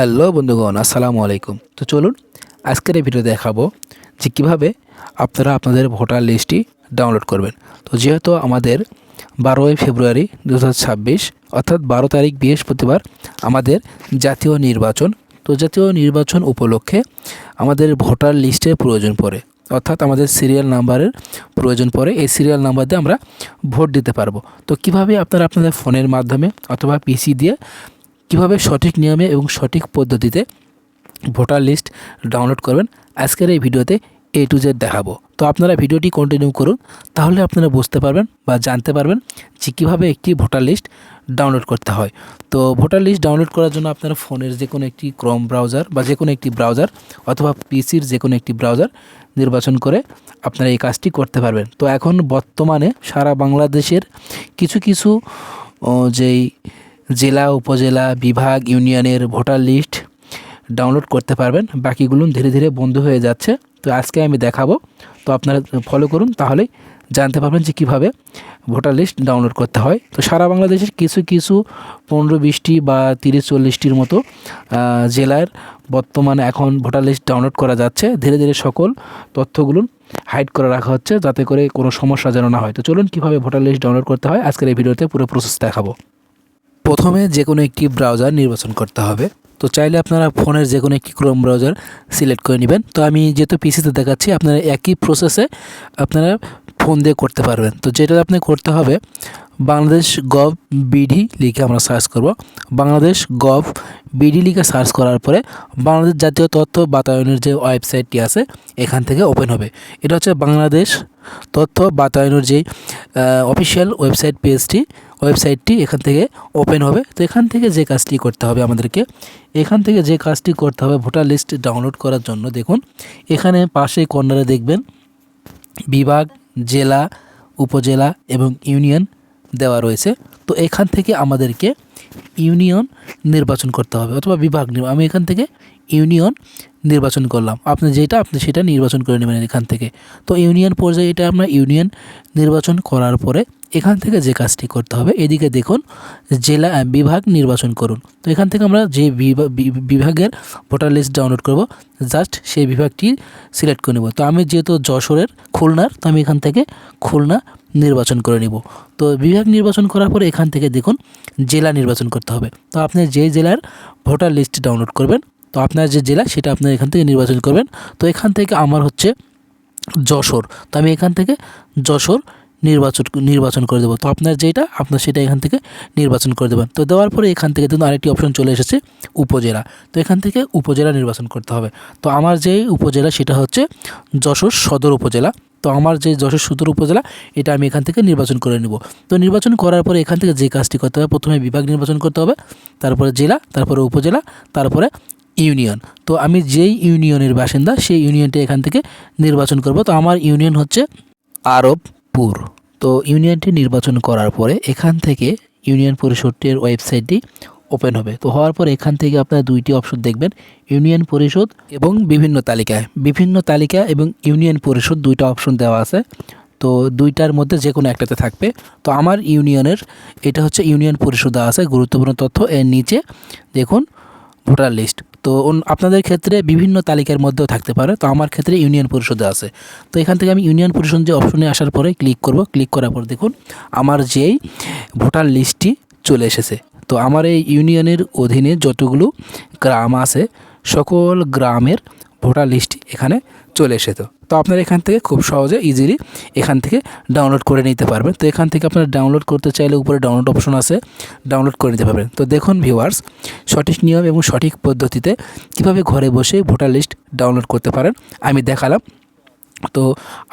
Hello বন্ধুগণ, আসসালামু আলাইকুম। তো চলুন, আজকের এই ভিডিও দেখাবো যে কীভাবে আপনারা আপনাদের ভোটার লিস্টটি ডাউনলোড করবেন। তো যেহেতু আমাদের বারোই ফেব্রুয়ারি দু হাজার ছাব্বিশ, অর্থাৎ বারো তারিখ বৃহস্পতিবার আমাদের জাতীয় নির্বাচন, তো জাতীয় নির্বাচন উপলক্ষে আমাদের ভোটার লিস্টের প্রয়োজন পড়ে, অর্থাৎ আমাদের সিরিয়াল নাম্বারের প্রয়োজন পড়ে, এই সিরিয়াল নাম্বার দিয়ে আমরা ভোট দিতে পারব। তো কীভাবে আপনারা আপনাদের ফোনের মাধ্যমে অথবা পিসি দিয়ে কীভাবে সঠিক নিয়মে এবং সঠিক পদ্ধতিতে ভোটার লিস্ট ডাউনলোড করবেন? আজকের এই ভিডিওতে এ টু জেড দেখাবো। তো আপনারা ভিডিওটি কন্টিনিউ করুন, তাহলে আপনারা বুঝতে পারবেন বা জানতে পারবেন যে কীভাবে একটি ভোটার লিস্ট ডাউনলোড করতে হয়। তো ভোটার লিস্ট ডাউনলোড করার জন্য আপনারা ফোনের যে কোনো একটি ক্রম ব্রাউজার বা যে কোনো একটি ব্রাউজার অথবা পিসির যে কোনো একটি ব্রাউজার নির্বাচন করে আপনারা এই কাজটি করতে পারবেন। তো এখন বর্তমানে সারা বাংলাদেশের কিছু কিছু যেই জেলা, উপজেলা, বিভাগ, ইউনিয়নের ভোটার লিস্ট ডাউনলোড করতে পারবেন। বাকিগুলো ধীরে ধীরে বন্ধ হয়ে যাচ্ছে। তো আজকে আমি দেখাবো। তো আপনারা ফলো করুন তাহলেই জানতে পারবেন যে কীভাবে ভোটার লিস্ট ডাউনলোড করতে হয়। তো সারা বাংলাদেশের কিছু কিছু পনেরো, বিশটি বা তিরিশ, চল্লিশটির মতো জেলার বর্তমানে এখন ভোটার লিস্ট ডাউনলোড করা যাচ্ছে। ধীরে ধীরে সকল তথ্যগুলো হাইড করে রাখা হচ্ছে, যাতে করে কোনো সমস্যা যেন না হয়। তো চলুন কীভাবে ভোটার লিস্ট ডাউনলোড করতে হয়, আজকের এই ভিডিওতে পুরো প্রসেস দেখাবো। প্রথমে যে কোনো একটি ব্রাউজার নির্বাচন করতে হবে। তো চাইলে আপনারা ফোনের যে কোনো একটি ক্রোম ব্রাউজার সিলেক্ট করে নেবেন। তো আমি যেহেতু পিসিতে দেখাচ্ছি, আপনারা একই প্রসেসে আপনারা ফোন দিয়ে করতে পারবেন। তো যেটা আপনি করতে হবে, বাংলাদেশ গভ বিডি লিখে আমরা সার্চ করব। বাংলাদেশ গভ বিডি লিখে সার্চ করার পরে বাংলাদেশ জাতীয় তথ্য বাতায়নের যে ওয়েবসাইটটি আছে, এখান থেকে ওপেন হবে। এটা হচ্ছে বাংলাদেশ তথ্য বাতায়নের যে অফিসিয়াল ওয়েবসাইট পেজটি ওয়েবসাইটটি এখান থেকে ওপেন হবে। তো এখান থেকে যে কাজটি করতে হবে আমাদেরকে, এখান থেকে যে কাজটি করতে হবে ভোটার লিস্ট ডাউনলোড করার জন্য। দেখুন, এখানে পাশে কর্নারে দেখবেন, বিভাগ, জেলা, উপজেলা এবং ইউনিয়ন। দেওয়া রয়েছে। তো এখান থেকে আমাদেরকে ইউনিয়ন নির্বাচন করতে হবে অথবা বিভাগ আমি এখান থেকে ইউনিয়ন নির্বাচন করলাম। আপনি যেটা, আপনি সেটা নির্বাচন করে নেবেন এখান থেকে। তো ইউনিয়ন পর্যায়ে এটা আমরা ইউনিয়ন নির্বাচন করার পরে এখান থেকে যে কাজটি করতে হবে, এদিকে দেখুন জেলা বিভাগ নির্বাচন করুন। তো এখান থেকে আমরা যে বিভাগের ভোটার লিস্ট ডাউনলোড করব জাস্ট সেই বিভাগটি সিলেক্ট করে নেব। তো আমি যেহেতু যশোরের খুলনার, তো আমি এখান থেকে খুলনা নির্বাচন করে নেব। তো বিভাগ নির্বাচন করার পরে এখান থেকে দেখুন জেলা নির্বাচন করতে হবে। তো আপনি যে জেলার ভোটার লিস্ট ডাউনলোড করবেন, তো আপনার যে জেলা সেটা আপনি এখান থেকে নির্বাচন করবেন। তো এখান থেকে আমার হচ্ছে যশোর। তো আমি এখান থেকে যশোর নির্বাচন নির্বাচন করে দেবো। তো আপনার যেটা, আপনার সেটা এখান থেকে নির্বাচন করে দেবেন। তো দেওয়ার পরে এখান থেকে দেখুন আরেকটি অপশন চলে এসেছে, উপজেলা। তো এখান থেকে উপজেলা নির্বাচন করতে হবে। তো আমার যে উপজেলা সেটা হচ্ছে যশোর সদর উপজেলা। তো আমার যে যশোর সদর উপজেলা, এটা আমি এখান থেকে নির্বাচন করে নেব। তো নির্বাচন করার পরে এখান থেকে যে কাজটি করতে হবে, প্রথমে বিভাগ নির্বাচন করতে হবে, তারপরে জেলা, তারপরে উপজেলা, তারপরে ইউনিয়ন। তো আমি যেই ইউনিয়নের বাসিন্দা, সেই ইউনিয়নটা এখান থেকে নির্বাচন করব। তো আমার ইউনিয়ন হচ্ছে আরবপুর। তো ইউনিয়নটি নির্বাচন করার পরে এখান থেকে ইউনিয়ন পরিষদটির ওয়েবসাইটটি ওপেন হবে। তো হওয়ার পর এখান থেকে আপনারা দুইটি অপশন দেখবেন ইউনিয়ন পরিষদ এবং বিভিন্ন তালিকায়। বিভিন্ন তালিকা এবং ইউনিয়ন পরিষদ দুইটা অপশন দেওয়া আছে। তো দুইটার মধ্যে যে কোনো একটাতে থাকবে। তো আমার ইউনিয়নের এটা হচ্ছে ইউনিয়ন পরিষদ আছে, গুরুত্বপূর্ণ তথ্য এর নিচে। দেখুন, ভোটার লিস্ট তো আপনাদের ক্ষেত্রে বিভিন্ন তালিকার মধ্যেও থাকতে পারে। তো আমার ক্ষেত্রে ইউনিয়ন পরিষদে আছে। তো এখান থেকে আমি ইউনিয়ন পরিষদ যে অপশনে আসার পরে ক্লিক করব। ক্লিক করার পর দেখুন, আমার যেই ভোটার লিস্টটি চলে এসেছে। তো আমার এই ইউনিয়নের অধীনে যতগুলো গ্রাম আছে, সকল গ্রামের ভোটার লিস্ট এখানে চলে এসেছে। তো আপনারা এখান থেকে খুব সহজে ইজিলি এখান থেকে ডাউনলোড করে নিতে পারবেন। তো এখান থেকে আপনারা ডাউনলোড করতে চাইলে উপরে ডাউনলোড অপশন আছে ডাউনলোড করে নিতে পারবেন। তো দেখুন ভিউয়ার্স সঠিক নিয়ম এবং সঠিক পদ্ধতিতে কীভাবে ঘরে বসে ভোটার লিস্ট ডাউনলোড করতে পারেন, আমি দেখালাম। তো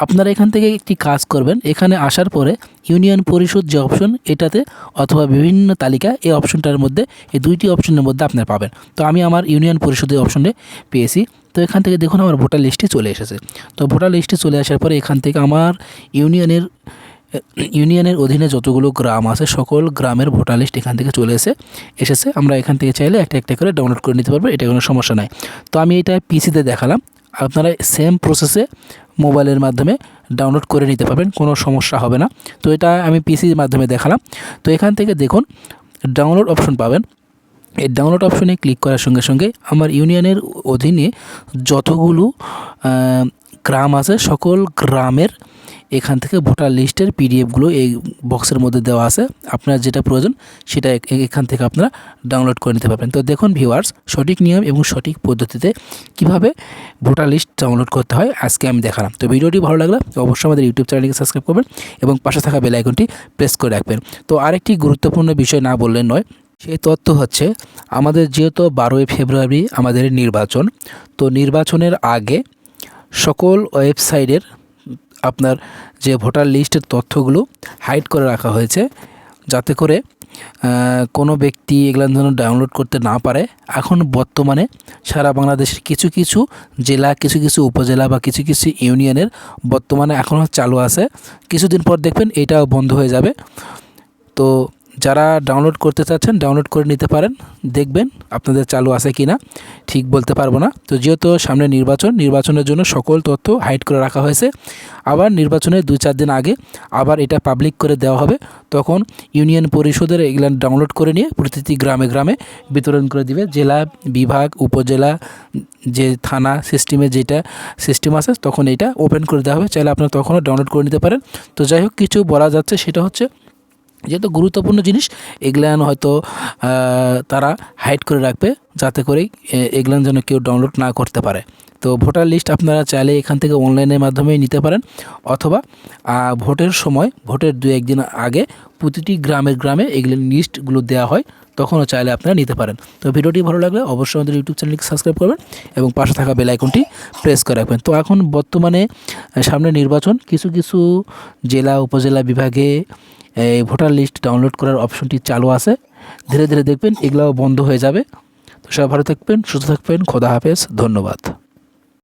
আপনারা এখান থেকে একটি কাজ করবেন। এখানে আসার পরে ইউনিয়ন পরিষদ যে অপশন এটাতে অথবা বিভিন্ন তালিকা এই অপশনটার মধ্যে এই দুইটি অপশনের মধ্যে আপনারা পাবেন। তো আমি আমার ইউনিয়ন পরিষদের অপশনে পেয়েছি। তো এখান থেকে দেখুন আমার ভোটার লিস্টে চলে এসেছে। তো ভোটার লিস্টে চলে আসার পরে এখান থেকে আমার ইউনিয়নের ইউনিয়নের অধীনে যতগুলো গ্রাম আছে, সকল গ্রামের ভোটার লিস্ট এখান থেকে চলে এসে, এসেছে। আমরা এখান থেকে চাইলে একটা একটা করে ডাউনলোড করে নিতে পারব এটা কোনো সমস্যা নাই। তো আমি এটা পিসিতে দেখালাম। আপনারা সেম প্রসেসে মোবাইলের মাধ্যমে ডাউনলোড করে নিতে পারবেন, কোনো সমস্যা হবে না। তো এটা আমি পিসির মাধ্যমে দেখালাম। তো এখান থেকে দেখুন ডাউনলোড অপশন পাবেন। এই ডাউনলোড অপশনে ক্লিক করার সঙ্গে সঙ্গে আমার ইউনিয়নের অধীনে যতগুলো গ্রাম আছে, সকল গ্রামের এখান থেকে ভোটার লিস্টের পিডিএফগুলো এই বক্সের মধ্যে দেওয়া আছে। আপনার যেটা প্রয়োজন, সেটা এখান থেকে আপনারা ডাউনলোড করে নিতে পারবেন। তো দেখুন ভিউয়ার্স সঠিক নিয়ম এবং সঠিক পদ্ধতিতে কীভাবে ভোটার লিস্ট ডাউনলোড করতে হয়, আজকে আমি দেখালাম। তো ভিডিওটি ভালো লাগলে অবশ্যই আমাদের ইউটিউব চ্যানেলকে সাবস্ক্রাইব করবেন এবং পাশে থাকা বেল আইকনটি প্রেস করে রাখবেন। তো আরেকটি গুরুত্বপূর্ণ বিষয় না বললে নয় সেই তথ্য হচ্ছে, আমাদের যেহেতু বারোই ফেব্রুয়ারি আমাদের নির্বাচন, তো নির্বাচনের আগে সকল ওয়েবসাইটের আপনার যে ভোটার লিস্টের তথ্যগুলো হাইড করে রাখা হয়েছে, যাতে করে কোনো ব্যক্তি এগুলো যেন ডাউনলোড করতে না পারে। এখন বর্তমানে সারা বাংলাদেশের কিছু কিছু জেলা, কিছু কিছু উপজেলা বা কিছু কিছু ইউনিয়নের বর্তমানে এখনও চালু আছে। কিছুদিন পর দেখবেন এটাও বন্ধ হয়ে যাবে। তো যারা ডাউনলোড করতে চাচ্ছেন ডাউনলোড করে নিতে পারেন। দেখবেন আপনাদের চালু আছে কি না ঠিক বলতে পারব না। তো যেহেতু সামনে নির্বাচন, নির্বাচনের জন্য সকল তথ্য হাইড করে রাখা হয়েছে। আবার নির্বাচনের দুই চার দিন আগে আবার এটা পাবলিক করে দেওয়া হবে। তখন ইউনিয়ন পরিষদের এগুলো ডাউনলোড করে নিয়ে প্রতিটি গ্রামে গ্রামে বিতরণ করে দিবে। জেলা, বিভাগ, উপজেলা, যে থানা সিস্টেমে যেটা সিস্টেম আছে, তখন এটা ওপেন করে দেওয়া হবে। চাইলে আপনারা তখনও ডাউনলোড করে নিতে পারেন। তো যাই হোক, কিছু বলা যাচ্ছে, সেটা হচ্ছে যেহেতু গুরুত্বপূর্ণ জিনিস, এগুলান হয়তো তারা হাইড করে রাখবে যাতে করে এগুলান যেন কেউ ডাউনলোড না করতে পারে। তো ভোটার লিস্ট আপনারা চাইলে এখান থেকে অনলাইনের মাধ্যমে নিতে পারেন। অথবা ভোটের সময় ভোটের দু একদিন আগে প্রতিটি গ্রামের গ্রামে এগুলো লিস্টগুলো দেওয়া হয়, তখনও চাইলে আপনারা নিতে পারেন। তো ভিডিওটি ভালো লাগলে অবশ্যই আমাদের ইউটিউব চ্যানেলকে সাবস্ক্রাইব করবেন এবং পাশে থাকা বেল আইকনটি প্রেস করে রাখবেন। তো এখন বর্তমানে, সামনে নির্বাচন, কিছু কিছু জেলা, উপজেলা বিভাগে এই ভোটার লিস্ট ডাউনলোড করার অপশনটি চালু আছে। ধীরে ধীরে দেখবেন এগুলাও বন্ধ হয়ে যাবে। তো সবাই ভালো থাকবেন, সুস্থ থাকবেন, খোদা হাফেজ, ধন্যবাদ।